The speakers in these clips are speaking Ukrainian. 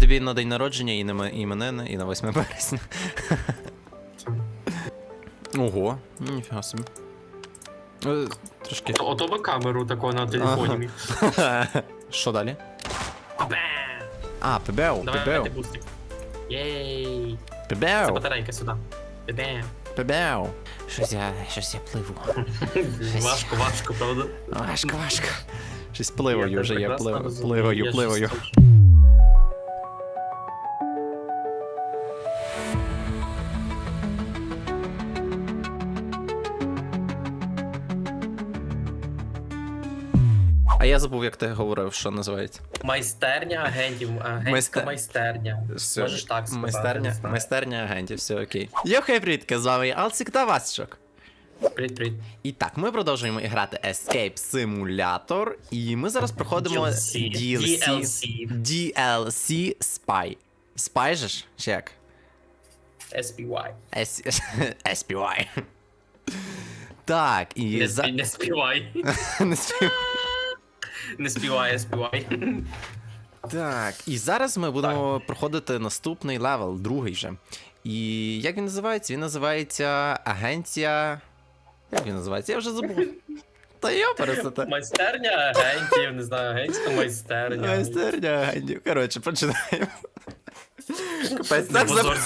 тобі на день народження і на ме- іменини, і на 8 березня. Ого, ніфіга собі. Е, Трошки. То- Ото би камеру такого на телефоні міг. Що далі? Бем! А, ПБО, Давай ПБО, ти бустик. Єй! Це батарейка сюди. ПБО. Щось я, щось я пливу. Важко, важко, правда? Важко, важко. Щось пливаю Я вже, я пливаю, пливаю, я пливаю. Забув, як ти говорив, що називається. Майстерня агентів, агентська Майстер- майстерня. Все. Можеш так сказати. Майстерня, майстерня агентів, все окей. Йохай, привітки, з вами Алсік та Васчок. Привіт, привіт. І так, ми продовжуємо грати Escape Simulator, і ми зараз проходимо DLC. DLC. DLC. DLC Spy. Spy же ж? Чи як? SPY. S- SPY. Так, і Не, за... спі- не співай. Не спів- Не співай, Так, і зараз ми будемо проходити наступний левел, другий вже. І як він називається? Він називається Агенція. Як він називається? Я вже забув. Та я перестати. Майстерня агентів, не знаю, агентська майстерня. Майстерня агентів. Коротше, починаємо. Капець, так, зап...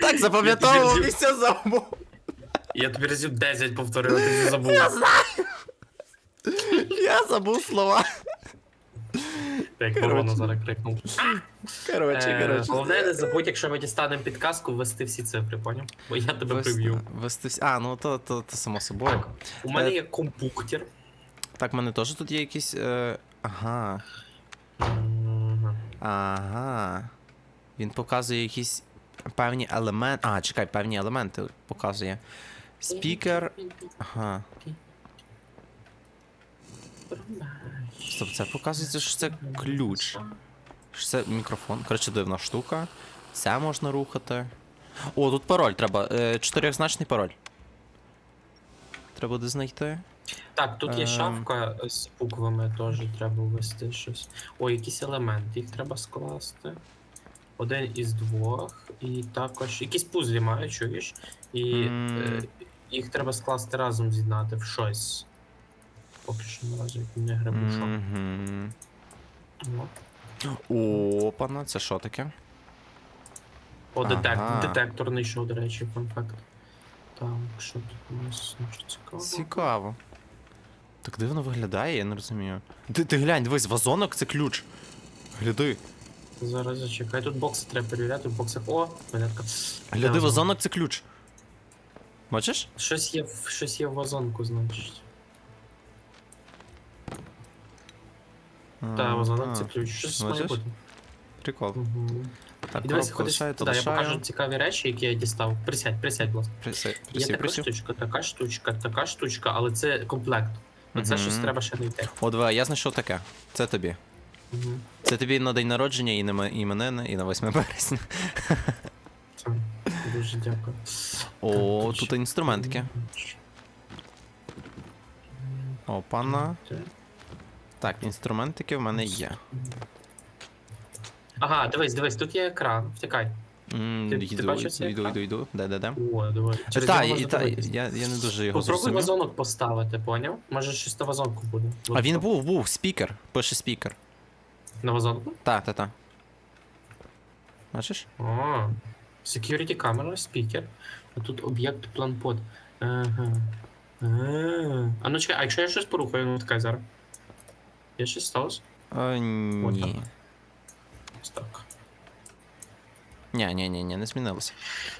так запам'ятовував і все забув. Я тобі разів 10 повторив, ти вже забув. Я знаю. Забув слова. Як ворона зараз крикнув. Коротше, Е, коротше. Головне, не забудь, якщо ми дістанемо підказку, ввести всі цифри, поняв? Бо я тебе Вести- приб'ю. вести всі- А, ну то, то, то само собою. Так, у мене Е, є компуктер. Так, в мене теж тут є якісь. Е... Ага. Ага. Він показує якісь певні елементи. А, чекай, певні елементи показує. Спікер. Ага. Стоп, це показується, що це ключ. Що це мікрофон. Коротше, дивна штука. Це можна рухати. О, тут пароль треба. Е, чотирьохзначний пароль. Треба буде знайти. Так, тут є Ем. шафка з буквами, теж треба ввести щось. О, якісь елементи, їх треба скласти. Один із двох. І також якісь пузлі маю, чуєш? І е, їх треба скласти разом з'єднати в щось. Поки що наразі не грибу що. Мгм. Ну. Опана, це що таке? О, детек... Ага. детектор знайшов, до речі, фан-факт. Так, що тут у нас ну, що цікаво. Цікаво. Так дивно виглядає, я не розумію. Ти, ти глянь, дивись, вазонок це ключ. Гляди. Зараз зачекай, тут бокси треба перевіряти, в боксах. О, монетка. Гляди, вазонок це ключ. Бачиш? Щось є, в- щось є в вазонку, значить. Та, вазонок це ключ. Щось має бути. Прикол. Угу. Так, І дивись, ходиш туди, я покажу цікаві речі, які я дістав. Присядь, присядь, будь ласка. Присядь, Є присів, така присів. штучка, така штучка, така штучка, але це комплект. Оце Мгм. щось треба ще знайти. О, диви, я знайшов таке. Це тобі. Угу. Це тобі на день народження і на ме- іменини, і на 8 березня. Це, дуже дякую. О, Так, тут інструментики. Опана. Так, інструментики в мене є. Ага, дивись, дивись, тут є екран. Втікай. М, Ти- ти Йду, бачив цей йду, екран? йду, йду. Де, де, де? О, давай. Через Та, нього і- можна та, дивитись. я, я не дуже його Попробуй зрозумів. вазонок поставити, поняв? Може щось на вазонку буде. А він був, був, спікер. Пише спікер. На вазонку? Та, та, та. Бачиш? О, security camera, спікер. А тут об'єкт планпод. Ага. А, а ну чекай, а якщо я щось порухаю, ну така зараз. Я щось сталося? Е, ні. Ось так. Ні, ні, ні, ні, не змінилося.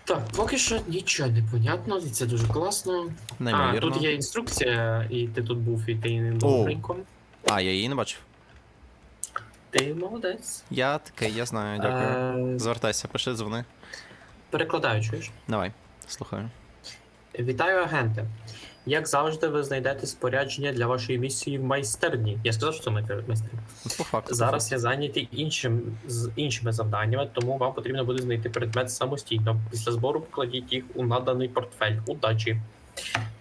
Так, поки що нічого не понятно, і це дуже класно. А, тут є інструкція, і ти тут був, і ти не добренько. А, я її не бачив. Ти молодець. Я такий, я знаю, дякую. Звертайся, пиши, дзвони. перекладаю, чуєш? Давай, слухаю. Вітаю, агенти. Як завжди, ви знайдете спорядження для вашої місії в майстерні. Я сказав, що це майстер- майстерня. Ну, По факту. Зараз я зайнятий іншим з іншими завданнями, тому вам потрібно буде знайти предмет самостійно. Після збору покладіть їх у наданий портфель. Удачі!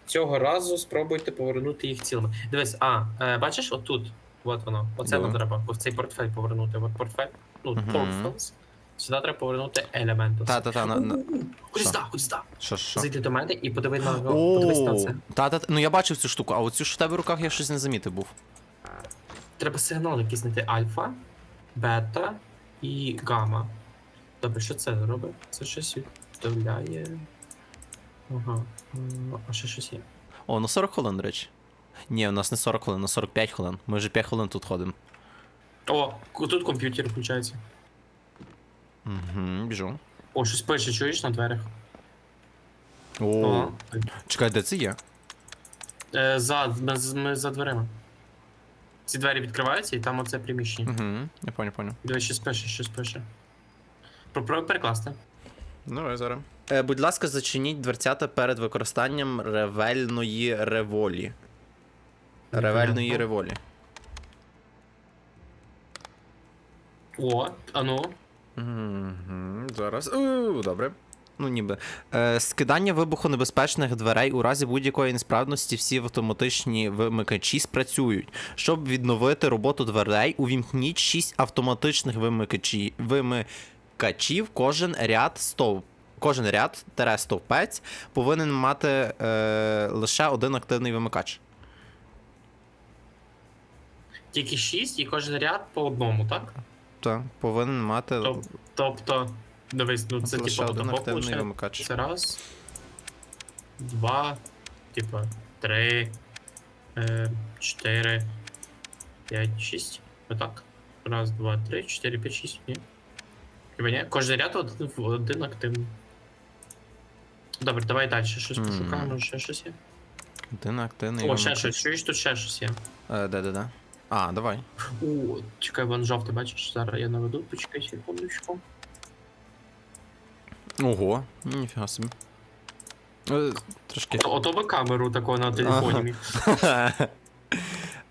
Цього разу спробуйте повернути їх цілими. Дивись, а е, бачиш, отут от воно. Оце Да. нам треба. В цей портфель повернути. От портфель. Ну, Мгм. портфелс. Сюди треба повернути елемент. Та-та-та, на- на- Ходи Що? сюди, ходи сюди. Що, що? Зайди до мене і подивись на, подивись на це. та, та, ну я бачив цю штуку, а оцю ж в тебе в руках я щось не замітив був. Треба сигнал якийсь знайти альфа, бета і гамма. Добре, що це робить? Це щось відставляє. Ага. А ще щось є. О, ну 40 хвилин, до речі. Ні, у нас не 40 хвилин, на 45 хвилин. Ми вже 5 хвилин тут ходимо. О, тут комп'ютер включається. Угу, біжу. О, щось пише, чуєш на дверях? О, чекай, де це є? Е, за, ми, ми за дверима. Ці двері відкриваються і там оце приміщення. Угу, я понял, понял. Дивись, щось пише, щось пише. Попробуй перекласти. Давай зараз. Е, будь ласка, зачиніть дверцята перед використанням ревельної револі. Ревельної револі. О, а ну. Угу, зараз. У, добре. Ну, ніби. Е, скидання вибухонебезпечних дверей у разі будь-якої несправності всі автоматичні вимикачі спрацюють. Щоб відновити роботу дверей, увімкніть 6 автоматичних вимикачі, вимикачів. Кожен ряд стовп. Кожен ряд тере стовпець повинен мати е, лише один активний вимикач. Тільки 6 і кожен ряд по одному, так? Так, повинен мати Тоб- Тобто, дивись, ну це типу один активний вимикач. Це раз, два, типа, три, е, чотири, п'ять, шість. Отак. Раз, два, три, чотири, п'ять, шість. Ні. Хіба ні? Кожен ряд один, один активний. Добре, давай далі. Щось Мгм. пошукаємо, ще щось є. Один активний О, ще щось, чуєш, тут ще щось є. Е, де, де, де. А, давай. О, чекай, вон жовтий, бачиш, зараз я наведу, почекай секундочку. Ого, ніфіга собі. Е, Трошки. Ото, ото би камеру такого на телефоні Ага. міг.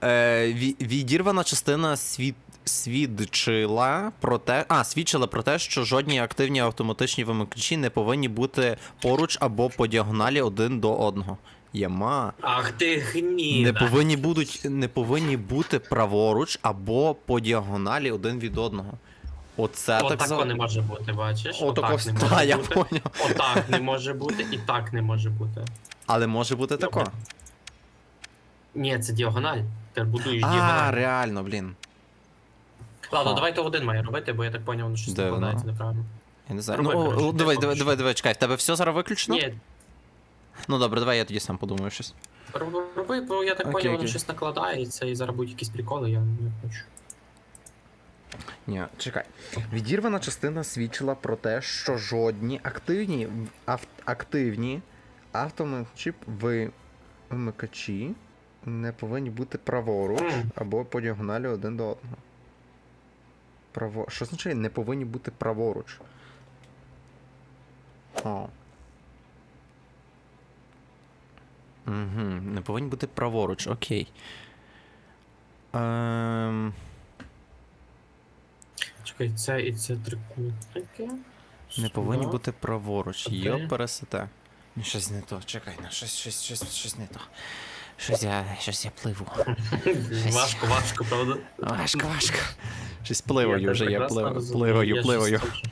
Е, ві- Відірвана частина свід... свідчила про те. А, свідчила про те, що жодні активні автоматичні вимикачі не повинні бути поруч або по діагоналі один до одного. Єма. Ах ти гніда. Не повинні будуть, не повинні бути праворуч або по діагоналі один від одного. Оце так Отако за... не може бути, бачиш? Отако, Отак не та, може я бути. поняв. Отак не може бути, і так не може бути. Але може бути тако. Ні, це діагональ. Ти будуєш А, діагональ. реально, блін. Ладно, Ха. давай то один має робити, бо я так поняв, воно щось не воно? складається неправильно. Я не знаю. Ну, о, коротше, о, ти давай, давай, давай, давай, чекай, в тебе все зараз виключено? Ні, Ну добре, давай я тоді сам подумаю щось. роби, бо я так Окей, поняв, воно окей. щось накладається і зараз будуть якісь приколи, я не хочу. Ні, чекай. Відірвана частина свідчила про те, що жодні активні ав- активні автоматчі вимикачі не повинні бути праворуч Мгм. або по діагоналі один до одного. Право... Що означає не повинні бути праворуч? О. Угу, не повинні бути праворуч, окей. Ем... Чекай, це і це трикутники. Не повинні бути праворуч. Окей. Йо пересете. Ну, щось не то. Чекай, ну щось, щось, щось, щось не то. Щось я, щось я пливу. Важко, важко, правда? Важко, важко. Щось пливаю вже, я пливаю, розумію, пливаю, щось теж-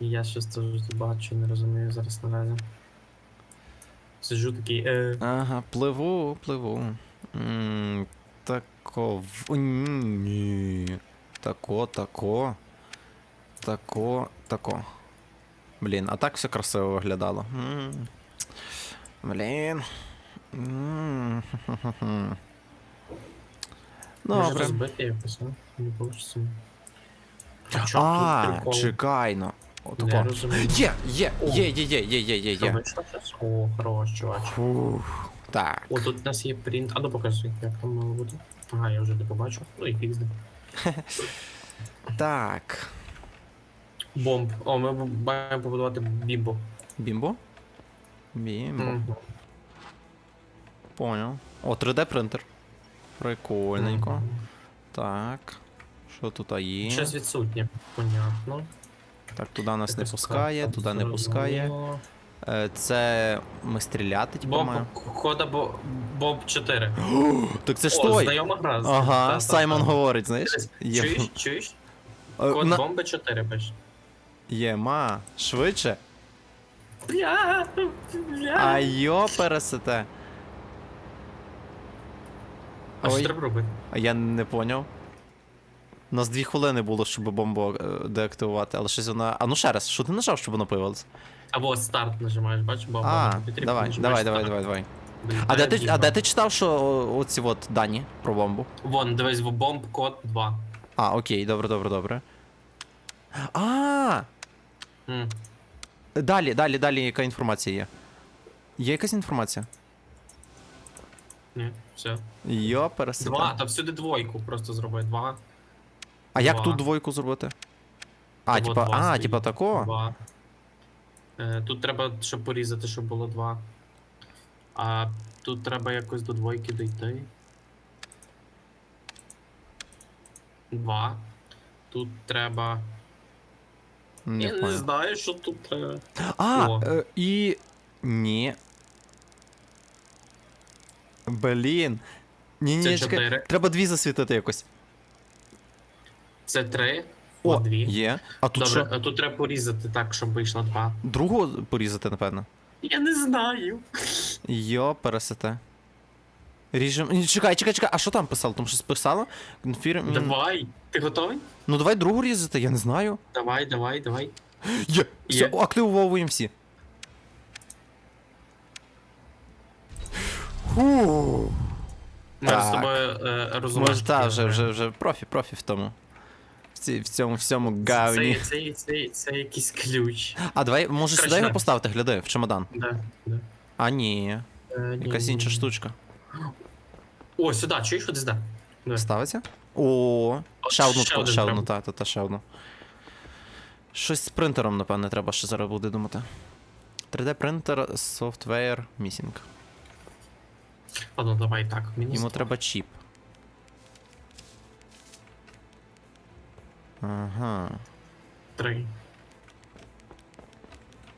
Я щось теж бачу, не розумію зараз наразі. Сиджу такий, е, Ага, пливу, пливу. М, Тако. в- Ні. Тако, тако. Тако, тако. Блін, а так все красиво виглядало. М. Блін. М, може Добре. розбити якось, а? Не получиться. А чекай, ну. Отако. розумію. Є, є, О. є, є, є, є, є, є, Що, є. щось? О, хорош, чувач. Фух. Так. О, тут у нас є принт. А ну покажи, як там мало бути. Ага, я вже не побачив. Ну і фікс. Так. Бомб. О, ми маємо побудувати бімбо. Бімбо? Бімбо. Мгм. Понял. О, 3D принтер. Прикольненько. Так. Що тут є? Щось відсутнє, понятно. Так, туди нас не пускає, туди не пускає. Е, Це ми стріляти, типу, Бомб, маємо. кода бо, бомб 4. Так це ж той. знайома гра. Ага, Та-та-та. Саймон говорить, знаєш? Є- Чуєш, чуєш? Е, Код на- бомби 4 пиш. Єма, швидше. Бля, бля. А йо пересете. А що Ой, треба робити? а я не поняв. У нас дві хвилини було, щоб бомбу е, деактивувати, але щось вона. А ну ще раз, що ти нажав, щоб воно появилось? Або старт нажимаєш, бачиш, бомба. А, потрібно, давай, нажимаєш давай, давай, старт. давай, давай. Блін, А де ти, а де ти читав, що о- оці от дані про бомбу? Вон, дивись, в бомб код 2. А, окей, добре, добре, добре. А, М. далі, далі, далі, яка інформація є? Є якась інформація? Ні, все. Йо, пересете. Два, та всюди двойку просто зроби. Два. А як тут двойку зробити? А, типа, два а, стоїть. типа такого? Два. Е, тут треба, щоб порізати, щоб було два. А тут треба якось до двойки дійти. Два. Тут треба. Не Я не понял. знаю, що тут треба. А, О. е, і. Ні. Блін. Ні, ні, Це чекай. чотири. Треба дві засвітити якось. Це три. О, О, дві. є. А тут Добре, що? а тут треба порізати так, щоб вийшло два. Другу порізати, напевно. Я не знаю. Йо, пересете. Ріжем. Чекай, чекай, чекай, а що там писало? Там щось писало? Конфірм... Давай. Ти готовий? Ну давай другу різати, я не знаю. Давай, давай, давай. Є! Все, Є. активовуємо всі. Фу. Ми Так. з тобою е, розуміємо. Може, та, вже, вже, вже профі, профі в тому. В, ці, в цьому всьому гавні. Це, це, це, це якийсь ключ. А давай, може, сюди його поставити, гляди, в чемодан. Да, да. А, ні, Е, ні, якась ні, інша ні. штучка. О, сюди, чуєш, ходи сюди. Давай. Ставиться? О, От ще одну, ще один ще одну, та, та, та, ще одну. Щось з принтером, напевне, треба ще зараз буде думати. 3D принтер, software, missing. Ладно, давай так. Мені Йому треба чіп. Ага. три.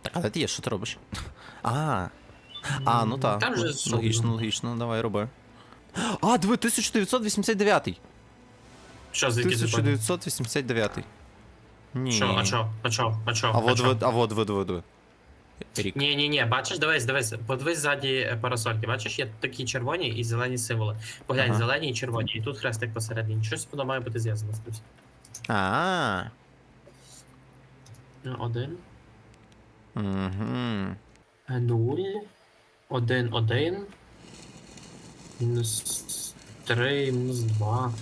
Так, а де ти є, що ти робиш? А. А, ну так. Там же Логічно, логічно, логічно, давай роби. А, диви, 1989. Що, звідки бачиш? 1989. Ні. Що, а чо, а чо, а чо, А вот, чо? ви, а вот, ви, ви, ви. Рік. Ні, ні, ні, бачиш, дивись, дивись, подивись ззаді е, парасольки. Бачиш, є такі червоні і зелені символи. Поглянь, Ага. зелені і червоні, і тут хрестик посередині. Щось воно має бути зв'язано з цим. А. Один, Угу. нуль, один, один, мінус три, мінус два.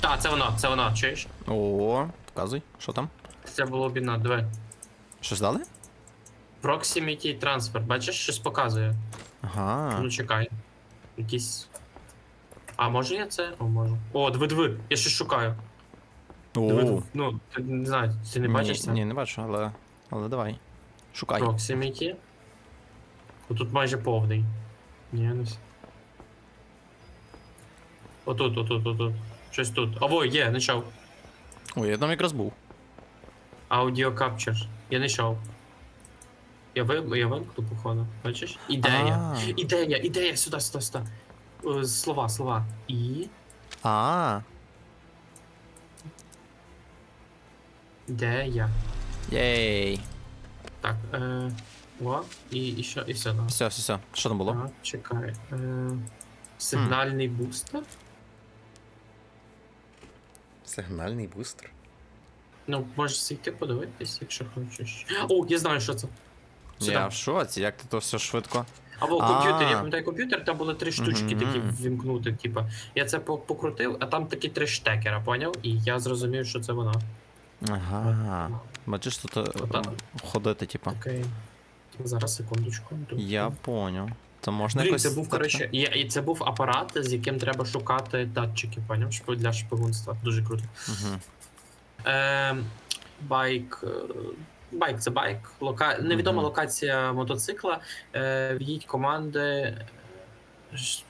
Та, це воно, це воно, чуєш? О, показуй, що там? Це було бідно, диви. Щось дали? Proximity Transfer, бачиш, щось показує. Ага. Ну чекай. Якісь. А може я це? О, можу. О, диви, диви, я щось шукаю. Диви, О. Ну, ти не знаю, ти не бачиш це? Ні, не бачу, але. Але давай. Шукай. Proximity. О, тут майже повний. Ні, не все. Отут, отут, отут. Щось тут. Або є, знайшов. Ой, я там якраз був. Audio Capture. Я знайшов. Я ви... я вимкну, походу. Бачиш? Ідея. А. Ідея, ідея, сюди, сюди, сюди. Е, Слова, слова. І. А. Ідея. Єй. Так, е, о, і, і що, і все, да. Все, все, все. Що там було? Так, чекай. Е, сигнальний бустер? Сигнальний бустер. Ну, можеш зайти подивитись, якщо хочеш. О, я знаю, що це. Сюди. Я в шоці, як ти то все швидко. Або А. комп'ютер, я пам'ятаю комп'ютер, там були три штучки Мгм. такі вімкнути, типа. Я це по- покрутив, а там такі три штекера, поняв? І я зрозумів, що це воно. Ага. Бачиш, тут е, Отак. ходити, типа. Окей. Зараз секундочку. Тут- Я поняв. То можна Блін, якось. це був, так- коротше, і, і це був апарат, з яким треба шукати датчики, поняв? Шпи- Для шпигунства. Дуже круто. Мгм. Е, байк. е, Байк це байк. Лока... Невідома локація мотоцикла. Е, в'їдь команди, е,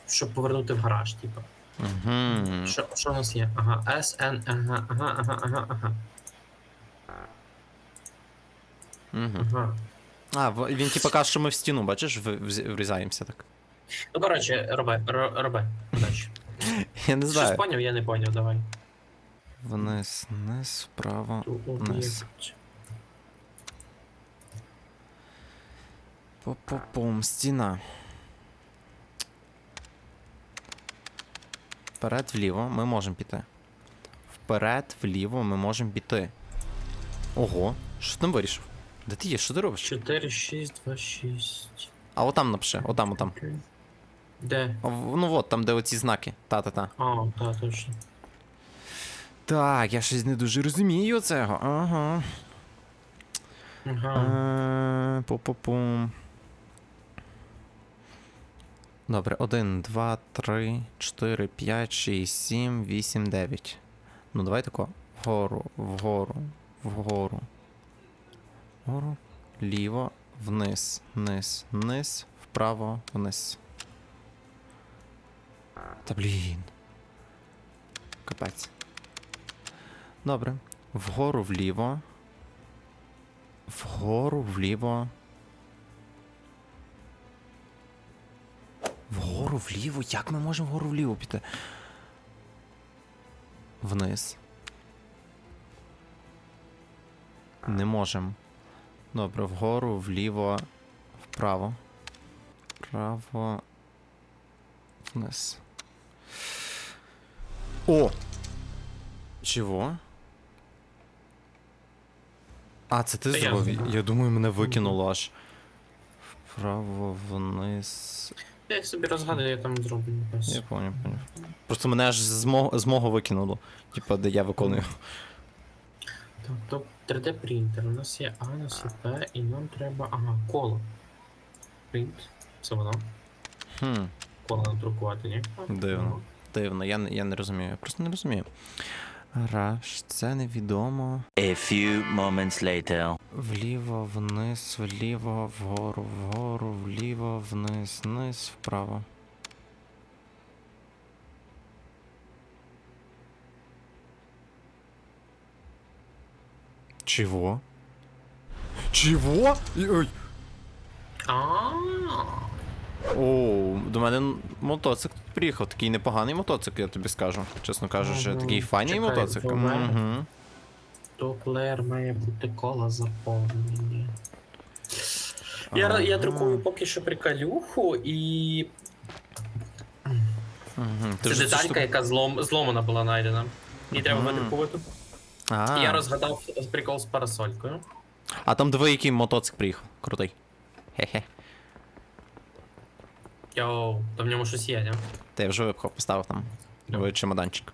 щоб повернути в гараж, типу. Мгм. Що, що у нас є? Ага, SN, ага, ага, ага, ага, ага. Угу. Ага. А, він типу каже, що ми в стіну, бачиш, в- врізаємося так. Ну, коротше, роби, ро- роби. Удачі. Я не Щось знаю. поняв, я не поняв, давай. Вниз, вниз, вправо. Ту Вниз. об'єкт. По-по-пум, стіна. Вперед вліво ми можемо піти. Вперед, вліво ми можемо піти. Ого, що ти там вирішив? Де ти є? Що ти робиш? 4, 6, 2, 6. А отам напиши, отам, отам. Де? О, Ну от, там, де оці знаки. Та-та-та. А, так, точно. Так, я щось не дуже розумію цього. Ага. Ага. Е, Пу-пу-пум. Добре, 1, 2, 3, 4, 5, 6, 7, 8, 9. Ну, давай тако. Вгору, вгору, вгору. Вгору, ліво, вниз, вниз, вниз, вправо, вниз. Та блін. Капець. Добре. Вгору, вліво. Вгору, вліво. Вгору, вліво? Як ми можемо вгору вліво піти? Вниз. Не можемо. Добре, вгору, вліво, вправо. Вправо. Вниз. О! Чого? А, це ти зробив? Я думаю, мене викинуло аж. Вправо, вниз. Я їх собі розгадую, я там зроблю. якось. Я поняв, поняв. Просто мене аж з мого, з мого викинуло. Типа, де я виконую. Так, то 3D принтер. У нас є А, у нас є П, і нам треба. Ага, коло. Принт. Це воно. Хм, Коло надрукувати, ні? Дивно. дивно, я, не- я не розумію. Я просто не розумію. Раш, це невідомо. A few moments later. Вліво, вниз, вліво, вгору, вгору, вниз, вниз, вправо. Чего? Чего? Ой. О, до мене н- мотоцикл приїхав, такий непоганий мотоцикл, я тобі скажу. Чесно кажучи, Ага, такий файний чекай, мотоцикл. буває. Угу. То плеєр має бути коло заповнені. Я, я друкую поки що приколюху і. Угу. Це деталька, яка злом, зломана була знайдена. Її треба видрукувати. А, Я розгадав прикол з парасолькою. а там диви, який мотоцикл приїхав. Крутий. Хе-хе. Йоу, то в ньому щось є, не? Та я вже випхав, поставив там. Добре. Чемоданчик.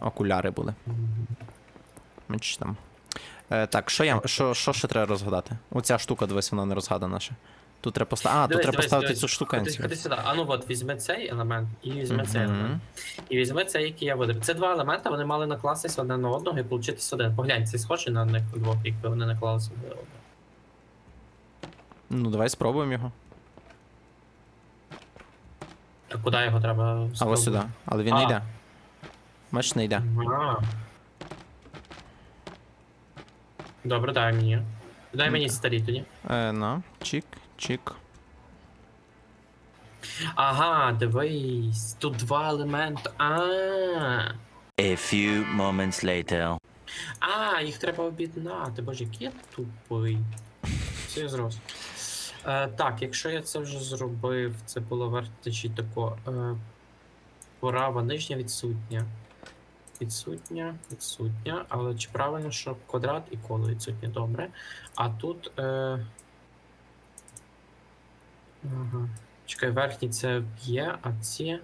Окуляри були. Менш там. Е, так, що я. Що, що ще треба розгадати? Оця штука, дивись, вона не розгадана ще. Тут треба поставити. А, тут Дивись, треба дивись, поставити дивись. цю Ходи, ходи сюди. А ну от, візьми цей елемент і візьми цей Мгм. елемент. І візьми цей, який я видав. Це два елементи, вони мали накластись одне на одного і получитись один. Поглянь, це схоже на них двох, якби вони наклалися один на одного. Ну, давай спробуємо його. А куди його треба А ось сюди. Але він не А. йде. Бачиш, не йде. А. Добре, дай мені. Дай мені старі тоді. Е, на, чик, чик. Ага, дивись, тут два елементи. А. A few moments later. А, їх треба об'єднати. Боже, який я тупий. Все я зрос. Е, так, якщо я це вже зробив, це було вертичі тако. Е, права нижня відсутня. Відсутня, відсутня. Але чи правильно, що квадрат і коло відсутні? Добре. А тут. Е... Ага. Чекай, верхні це є, а ці.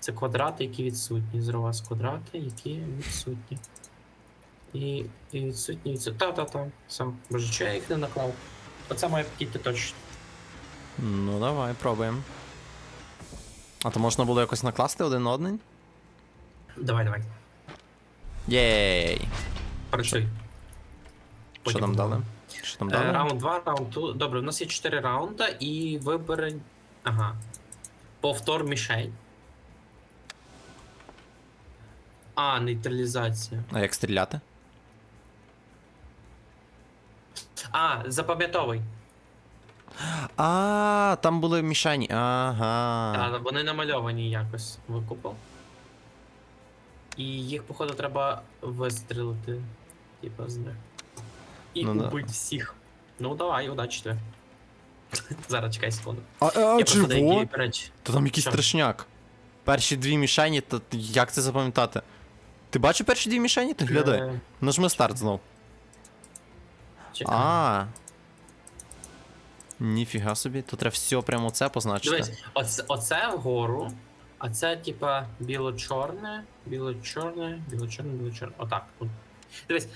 Це квадрати, які відсутні. Зрова з квадрати, які відсутні. І, і відсутні відсутні. Та-та-та. Все. Боже, чого я їх не наклав? Оце має підійти точно. Ну, давай, пробуємо. А то можна було якось накласти один на один? Давай, давай. Єй! Працюй. Що Потім там дали? Що там Е, раунд 2, раунд 2. Добре, у нас є 4 раунда і вибери. Ага. Повтор мішень. А, нейтралізація. А як стріляти? А, запам'ятовуй. А, там були мішені. Ага. Та, вони намальовані якось викупив. І їх, походу, треба вистрілити. Типа з них. І Ну да. всіх. Ну давай, удачі тобі. Зараз чекай секунду. А, а, Я чого? деякі. Та там якийсь Що? страшняк. Перші дві мішені, та як це запам'ятати? Ти бачив перші дві мішені? Ти глядай. Е, Нажми старт знов. Чекай. А. Ніфіга собі, то треба все прямо це позначити. Дивись, оце, оце вгору, а це типа біло-чорне, біло-чорне, біло-чорне, біло-чорне. Отак. от. Дивись.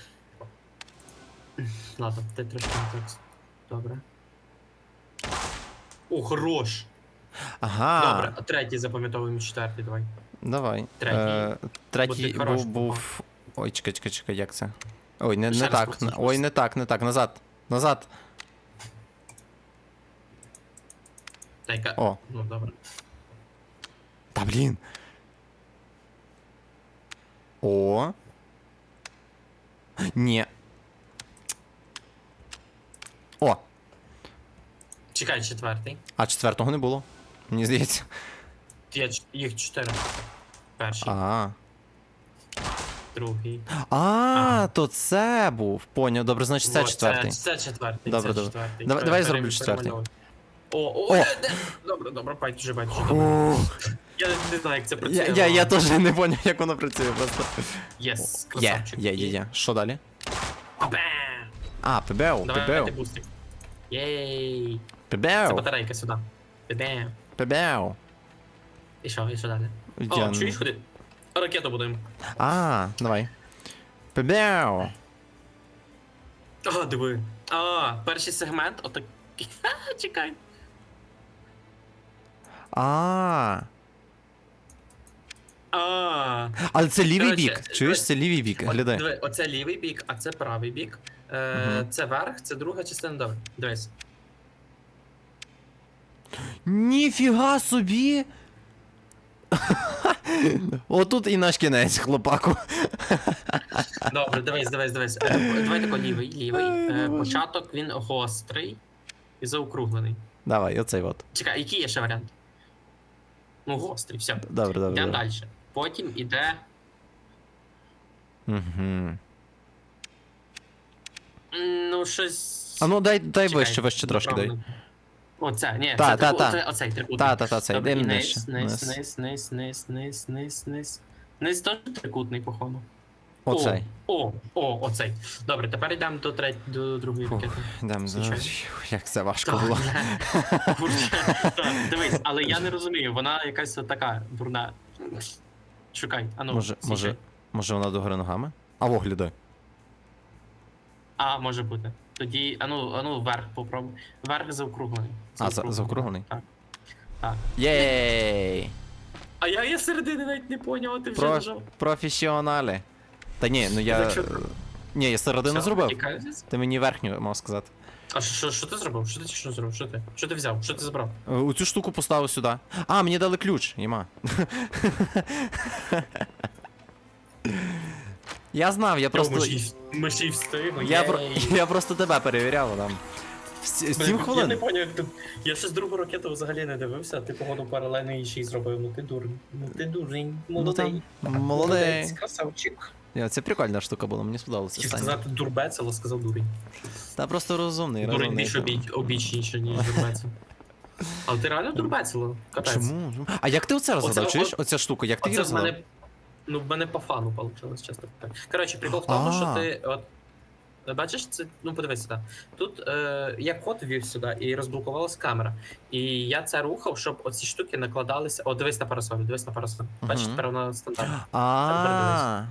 Ладно, ти трошки не так. Добре. О, хорош! Ага. Добре, а третій запам'ятовуємо четвертий, давай. Давай. Третій. Е, третій Бо ти хорош був, був. Ой, чекай, чекай, чекай, як це? Ой, не, Ще не раз так. просто, Ой, просто. не так, не так. Назад. Назад. Дай-ка. О. Ну, добре. Та блін. О. Ні. О. Чекай, четвертий. А четвертого не було. Мені здається. Є, ч- їх чотири. Перший, А. другий. А, Ага. то це був. Поняв, добре, значить це Вот, четвертий. Це, це четвертий. Добре, це добре. четвертий. Давай- давай я зроблю четвертий. О, о, О! е, де- добре, добре, байдуже, байдуже. добре. Я не знаю, як це працює. я, я, я теж не поняв, як воно працює просто. Єс, Є, красавчик. є, є, є. Що далі? Бам! А, ПБО, Давай давай, ПБО, бустик. Єй! Це ПБО, батарейка сюди. Бам! ПБО. І що, і що далі? О, Я... чуєш ходи? Ракету будемо. А, давай. ПБО. А, диви. А, перший сегмент, отак. Ха, Чекай. А. А. Але це лівий бік. Чуєш, це лівий бік. Глядай. диви, оце лівий бік, а це правий бік. Е, Мгм. Це верх, це друга частина добре. Дивись. Ніфіга собі. Отут і наш кінець, хлопаку. Добре, дивись, дивись, дивись. Е, Давай тако лівий, лівий. Е, Початок він гострий і заокруглений. Давай, оцей от. Чекай, який є ще варіант? Ну, гострий, все. Добре, добре. Йдемо далі. Потім іде. Угу. Ну, щось. А ну дай, дай Чекай, вище, вище трошки дай. неправильно. Оце, ні, Та, це та, та. оце- оцей трикутник. Та, та, та, цей, Добре, йдемо і нижче. низ, Низ. низ, низ, низ, низ, низ, низ, низ. Низ теж трикутний, походу. Оцей. О, о, оцей. Добре, тепер йдемо до, треть, до другої Фух, ракети. Йдемо за. Як це важко Так, було. Дивись, але я не розумію, вона якась така дурна. Шукай, ану. Може, може, може вона догори ногами? А во. А, може бути. Тоді, ану, ану, вверх попробуй. Вверх заокруглений. А, за- заокруглений? Так. Так. Єй! А я, я середини навіть не поняв, а ти вже Про... нажав. Професіонали. Та ні, ну я. За? Ні, я середину Все, зробив. тікаю. Ти мені верхню мав сказати. А що, що, ти зробив? Що ти що зробив? Що ти? Що ти взяв? Що ти забрав? Е, Оцю штуку поставив сюди. А, мені дали ключ, Єма. Я знав, я просто. Ми ще й- Ми ще й встигли. Я, про... єй. я просто тебе перевіряв там. С- Блін, Сім Я не хвилин. поняв, як ти. Я ще з другу ракету взагалі не дивився, а ти погоду паралельно її ще й зробив. Ну ти дурень. Ну ти дурень. Ну Молодий. там, молодець. красавчик. Я, Це прикольна штука була, мені сподобалося. Хотів сказати дурбець, але сказав дурень. Та просто розумний, Дурень розумний. більш обіч, обічніше, ніж дурбецел. Але ти реально дурбецело? Капець. Чому? Чому? А як ти оце розгадав? Чуєш? Оця штука, як ти її Оце в розгадав? мене. Ну, в мене по фану вийшло, чесно так. Коротше, прикол в тому, що А. ти. От, бачиш, це. Ну, подивись сюди. Тут е, я код ввів сюди і розблокувалась камера. І я це рухав, щоб оці штуки накладалися. О, дивись на парасоль, дивись на парасоль. Бачиш, Мгм. тепер вона стандартна. А.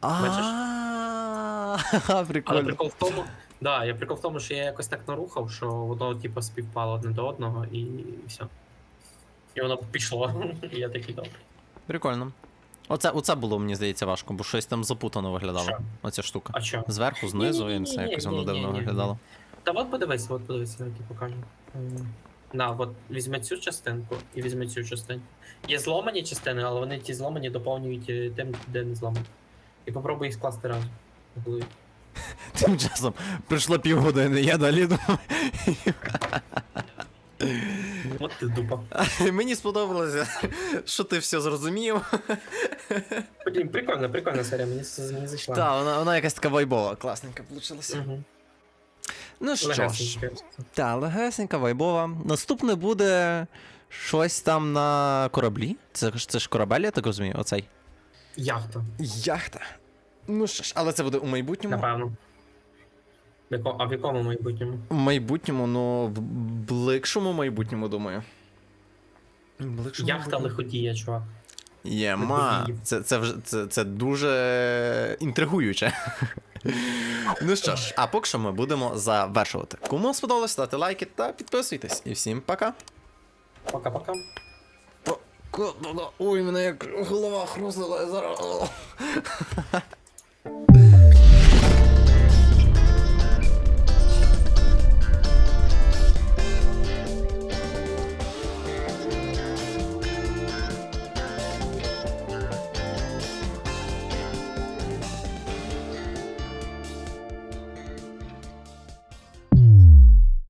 А. Але Прикольно. прикол в тому. Да, я прикол в тому, що я якось так нарухав, що воно типу співпало одне до одного і все. І воно пішло. І я такий добре. Прикольно. Оце, оце було, мені здається, важко, бо щось там запутано виглядало. Що? Оця штука. А що? Зверху, знизу, я не знаю, Ні-ні-ні-ні, якось воно дивно ні-ні-ні. виглядало. Та от подивись, от подивись, я тобі покажу. На, от візьми цю частинку і візьми цю частинку. Є зломані частини, але вони ті зломані доповнюють е, тим, де не зломані. І попробуй їх скласти в голові. Тим часом пройшло півгодини, я далі думаю. От ти дупа. Мені сподобалося, що ти все зрозумів. Блін, прикольно, прикольна серія, мені, мені зайшла. Так, вона, вона якась така вайбова, класненька вийшла. Угу. Ну що ж, Легесеньке. та, легесенька, вайбова. Наступне буде щось там на кораблі. Це, ж- це ж корабель, я так розумію, оцей. Яхта, Яхта. Ну що ж, але це буде у майбутньому. напевно. А в якому майбутньому? У майбутньому, ну, в бликшому майбутньому, думаю. Бликшому Яхта майбутньому. лиходія, чувак. Єма. Це, це вже це, це дуже інтригуюче. ну що ж, а поки що ми будемо завершувати. Кому сподобалось, ставте лайки та підписуйтесь. І всім пока. Пока-пока. Ой, мене як голова хрустила зараз.